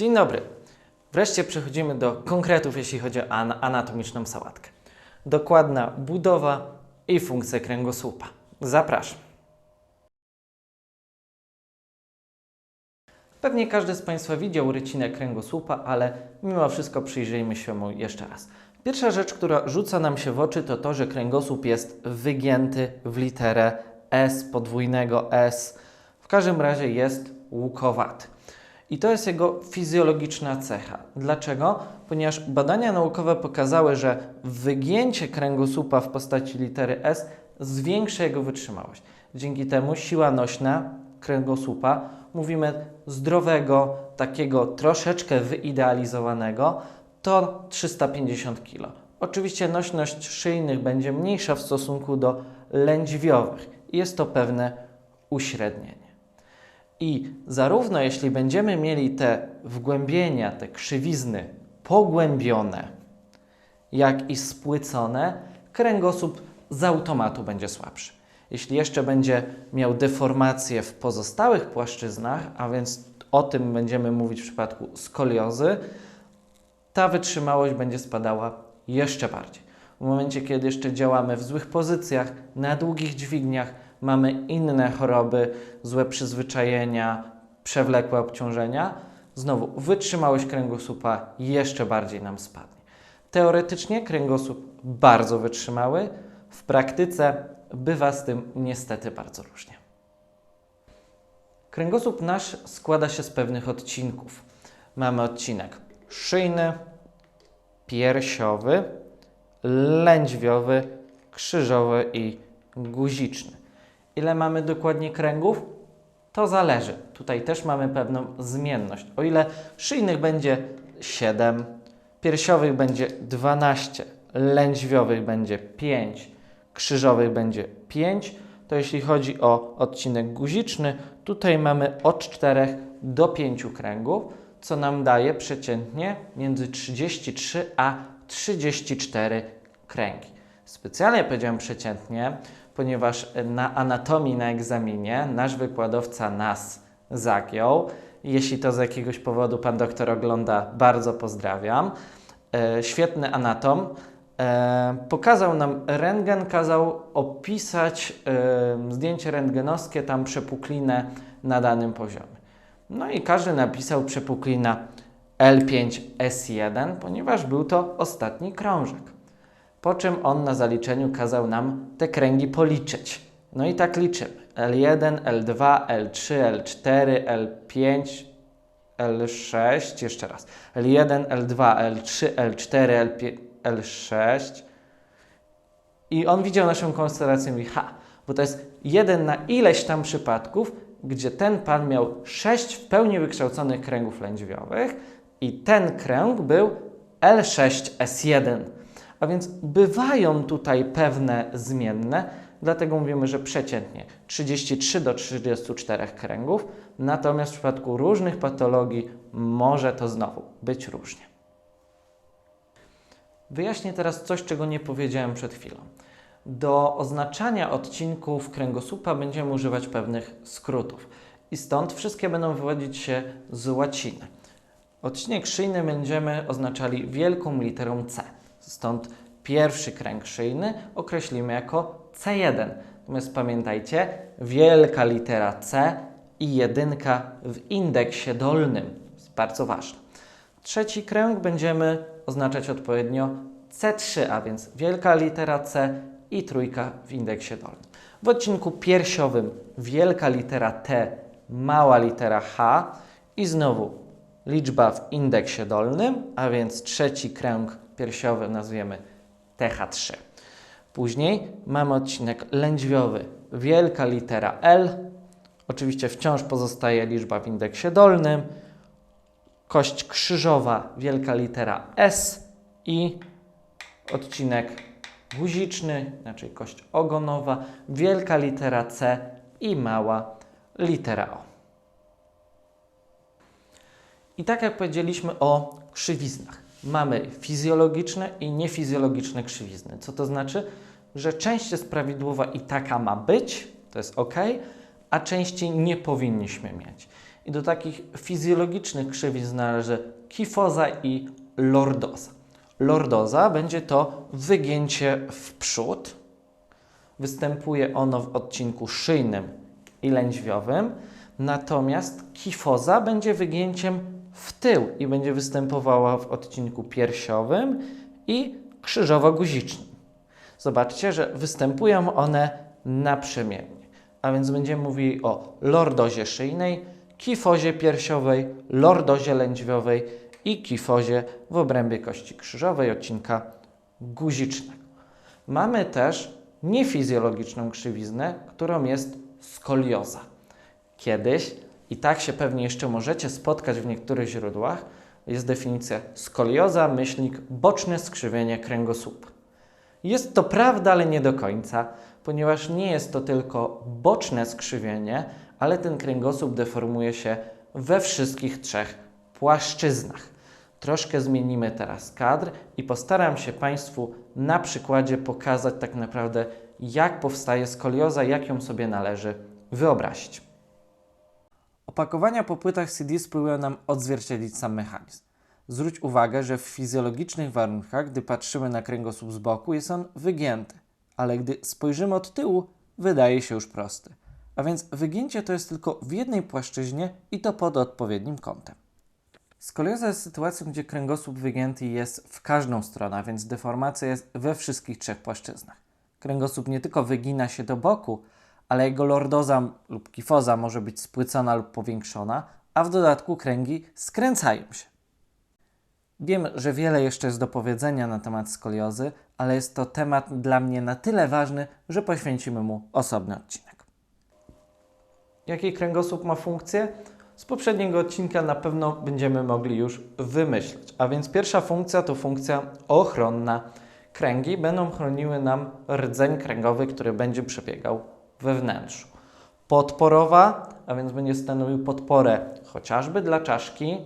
Dzień dobry. Wreszcie przechodzimy do konkretów, jeśli chodzi o an- anatomiczną sałatkę. Dokładna budowa i funkcje kręgosłupa. Zapraszam. Pewnie każdy z Państwa widział rycinę kręgosłupa, ale mimo wszystko przyjrzyjmy się mu jeszcze raz. Pierwsza rzecz, która rzuca nam się w oczy, to to, że kręgosłup jest wygięty w literę S, podwójnego S. W każdym razie jest łukowaty. I to jest jego fizjologiczna cecha. Dlaczego? Ponieważ badania naukowe pokazały, że wygięcie kręgosłupa w postaci litery S zwiększa jego wytrzymałość. Dzięki temu siła nośna kręgosłupa, mówimy zdrowego, takiego troszeczkę wyidealizowanego, to 350 kg. Oczywiście nośność szyjnych będzie mniejsza w stosunku do lędźwiowych. Jest to pewne uśrednienie. I zarówno jeśli będziemy mieli te wgłębienia, te krzywizny pogłębione, jak i spłycone, kręgosłup z automatu będzie słabszy. Jeśli jeszcze będzie miał deformacje w pozostałych płaszczyznach, a więc o tym będziemy mówić w przypadku skoliozy, ta wytrzymałość będzie spadała jeszcze bardziej. W momencie, kiedy jeszcze działamy w złych pozycjach, na długich dźwigniach, mamy inne choroby, złe przyzwyczajenia, przewlekłe obciążenia, znowu wytrzymałość kręgosłupa jeszcze bardziej nam spadnie. Teoretycznie kręgosłup bardzo wytrzymały, w praktyce bywa z tym niestety bardzo różnie. Kręgosłup nasz składa się z pewnych odcinków. Mamy odcinek szyjny, piersiowy, lędźwiowy, krzyżowy i guziczny. Ile mamy dokładnie kręgów? To zależy. Tutaj też mamy pewną zmienność. O ile szyjnych będzie 7, piersiowych będzie 12, lędźwiowych będzie 5, krzyżowych będzie 5, to jeśli chodzi o odcinek guziczny, tutaj mamy od 4 do 5 kręgów, co nam daje przeciętnie między 33 a 34 kręgi. Specjalnie powiedziałem przeciętnie, ponieważ na anatomii na egzaminie nasz wykładowca nas zagiął. Jeśli to z jakiegoś powodu pan doktor ogląda, bardzo pozdrawiam. E, świetny anatom. E, pokazał nam rentgen, kazał opisać e, zdjęcie rentgenowskie, tam przepuklinę na danym poziomie. No i każdy napisał przepuklina L5S1, ponieważ był to ostatni krążek. Po czym on na zaliczeniu kazał nam te kręgi policzyć. No i tak liczymy. L1, L2, L3, L4, L5, L6, jeszcze raz. L1, L2, L3, L4, L5, L6. I on widział naszą konstelację i mówi, ha, bo to jest jeden na ileś tam przypadków, gdzie ten pan miał sześć w pełni wykształconych kręgów lędźwiowych i ten kręg był L6S1. A więc bywają tutaj pewne zmienne, dlatego mówimy, że przeciętnie 33 do 34 kręgów, natomiast w przypadku różnych patologii może to znowu być różnie. Wyjaśnię teraz coś, czego nie powiedziałem przed chwilą. Do oznaczania odcinków kręgosłupa będziemy używać pewnych skrótów i stąd wszystkie będą wywodzić się z łaciny. Odcinek szyjny będziemy oznaczali wielką literą C. Stąd pierwszy kręg szyjny określimy jako C1. Natomiast pamiętajcie, wielka litera C i jedynka w indeksie dolnym. Jest bardzo ważne. Trzeci kręg będziemy oznaczać odpowiednio C3, a więc wielka litera C i trójka w indeksie dolnym. W odcinku piersiowym wielka litera T, mała litera H i znowu liczba w indeksie dolnym, a więc trzeci kręg piersiowy nazwiemy TH3. Później mamy odcinek lędźwiowy, wielka litera L, oczywiście wciąż pozostaje liczba w indeksie dolnym, kość krzyżowa, wielka litera S i odcinek guziczny, inaczej kość ogonowa, wielka litera C i mała litera O. I tak jak powiedzieliśmy o krzywiznach, mamy fizjologiczne i niefizjologiczne krzywizny. Co to znaczy? Że część jest prawidłowa i taka ma być, to jest ok, a części nie powinniśmy mieć. I do takich fizjologicznych krzywizn należy kifoza i lordoza. Lordoza będzie to wygięcie w przód. Występuje ono w odcinku szyjnym i lędźwiowym, natomiast kifoza będzie wygięciem w tył i będzie występowała w odcinku piersiowym i krzyżowo-guzicznym. Zobaczcie, że występują one naprzemiennie. A więc będziemy mówili o lordozie szyjnej, kifozie piersiowej, lordozie lędźwiowej i kifozie w obrębie kości krzyżowej odcinka guzicznego. Mamy też niefizjologiczną krzywiznę, którą jest skolioza. Kiedyś, i tak się pewnie jeszcze możecie spotkać w niektórych źródłach, jest definicja skolioza, myślnik boczne skrzywienie kręgosłupa. Jest to prawda, ale nie do końca, ponieważ nie jest to tylko boczne skrzywienie, ale ten kręgosłup deformuje się we wszystkich trzech płaszczyznach. Troszkę zmienimy teraz kadr i postaram się Państwu na przykładzie pokazać tak naprawdę, jak powstaje skolioza, jak ją sobie należy wyobrazić. Opakowania po płytach CD spróbują nam odzwierciedlić sam mechanizm. Zwróć uwagę, że w fizjologicznych warunkach, gdy patrzymy na kręgosłup z boku, jest on wygięty, ale gdy spojrzymy od tyłu, wydaje się już prosty. A więc wygięcie to jest tylko w jednej płaszczyźnie i to pod odpowiednim kątem. Skolioza jest sytuacją, gdzie kręgosłup wygięty jest w każdą stronę, więc deformacja jest we wszystkich trzech płaszczyznach. Kręgosłup nie tylko wygina się do boku, ale jego lordoza lub kifoza może być spłycona lub powiększona, a w dodatku kręgi skręcają się. Wiem, że wiele jeszcze jest do powiedzenia na temat skoliozy, ale jest to temat dla mnie na tyle ważny, że poświęcimy mu osobny odcinek. Jaki kręgosłup ma funkcję? Z poprzedniego odcinka na pewno będziemy mogli już wymyśleć. A więc pierwsza funkcja to funkcja ochronna. Kręgi będą chroniły nam rdzeń kręgowy, który będzie przebiegał we wnętrzu. Podporowa, a więc będzie stanowił podporę chociażby dla czaszki,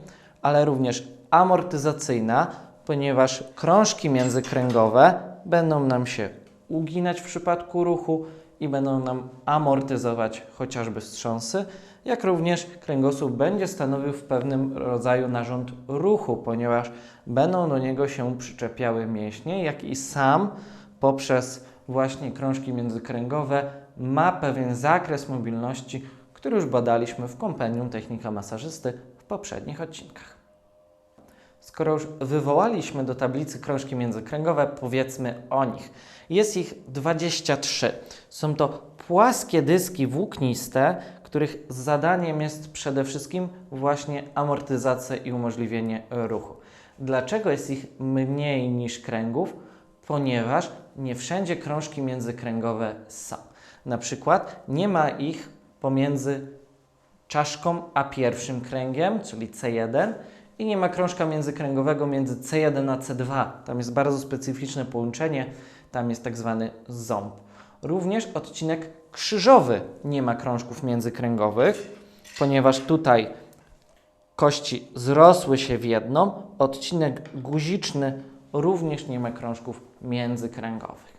ale również amortyzacyjna, ponieważ krążki międzykręgowe będą nam się uginać w przypadku ruchu i będą nam amortyzować chociażby wstrząsy, jak również kręgosłup będzie stanowił w pewnym rodzaju narząd ruchu, ponieważ będą do niego się przyczepiały mięśnie, jak i sam poprzez właśnie krążki międzykręgowe ma pewien zakres mobilności, który już badaliśmy w kompendium technika masażysty w poprzednich odcinkach. Skoro już wywołaliśmy do tablicy krążki międzykręgowe, powiedzmy o nich. Jest ich 23. Są to płaskie dyski włókniste, których zadaniem jest przede wszystkim właśnie amortyzacja i umożliwienie ruchu. Dlaczego jest ich mniej niż kręgów? Ponieważ nie wszędzie krążki międzykręgowe są. Na przykład nie ma ich pomiędzy czaszką a pierwszym kręgiem, czyli C1, i nie ma krążka międzykręgowego między C1 a C2. Tam jest bardzo specyficzne połączenie, tam jest tak zwany ząb. Również odcinek krzyżowy nie ma krążków międzykręgowych, ponieważ tutaj kości zrosły się w jedną. Odcinek guziczny również nie ma krążków międzykręgowych.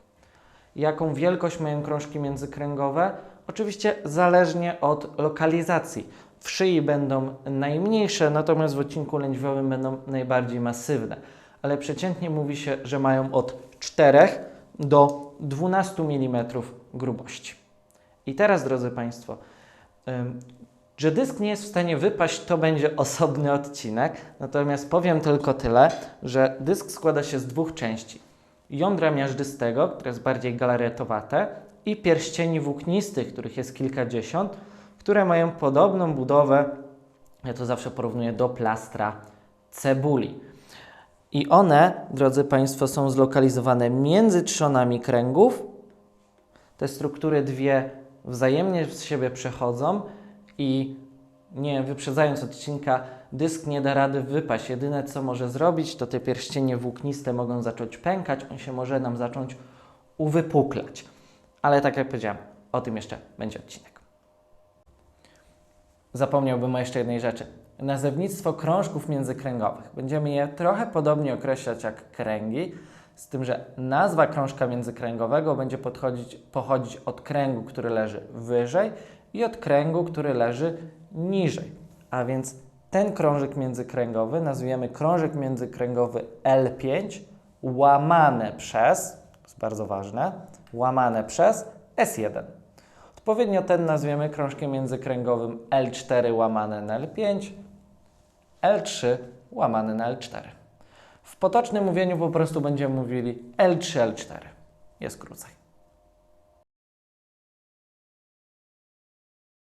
Jaką wielkość mają krążki międzykręgowe? Oczywiście zależnie od lokalizacji. W szyi będą najmniejsze, natomiast w odcinku lędźwiowym będą najbardziej masywne. Ale przeciętnie mówi się, że mają od 4 do 12 mm grubości. I teraz, drodzy Państwo, że dysk nie jest w stanie wypaść, to będzie osobny odcinek. Natomiast powiem tylko tyle, że dysk składa się z dwóch części. Jądra miażdżystego, które jest bardziej galaretowate, i pierścieni włóknistych, których jest kilkadziesiąt, które mają podobną budowę, ja to zawsze porównuję do plastra cebuli. I one, drodzy Państwo, są zlokalizowane między trzonami kręgów. Te struktury dwie wzajemnie z siebie przechodzą i nie wyprzedzając odcinka, dysk nie da rady wypaść. Jedyne co może zrobić, to te pierścienie włókniste mogą zacząć pękać, on się może nam zacząć uwypuklać. Ale tak jak powiedziałem, o tym jeszcze będzie odcinek. Zapomniałbym o jeszcze jednej rzeczy. Nazewnictwo krążków międzykręgowych. Będziemy je trochę podobnie określać jak kręgi, z tym, że nazwa krążka międzykręgowego będzie pochodzić od kręgu, który leży wyżej i od kręgu, który leży niżej. A więc ten krążek międzykręgowy nazwiemy krążek międzykręgowy L5 łamane przez, to jest bardzo ważne, łamane przez S1. Odpowiednio ten nazwiemy krążkiem międzykręgowym L4 łamane na L5, L3 łamane na L4. W potocznym mówieniu po prostu będziemy mówili L3, L4. Jest krócej.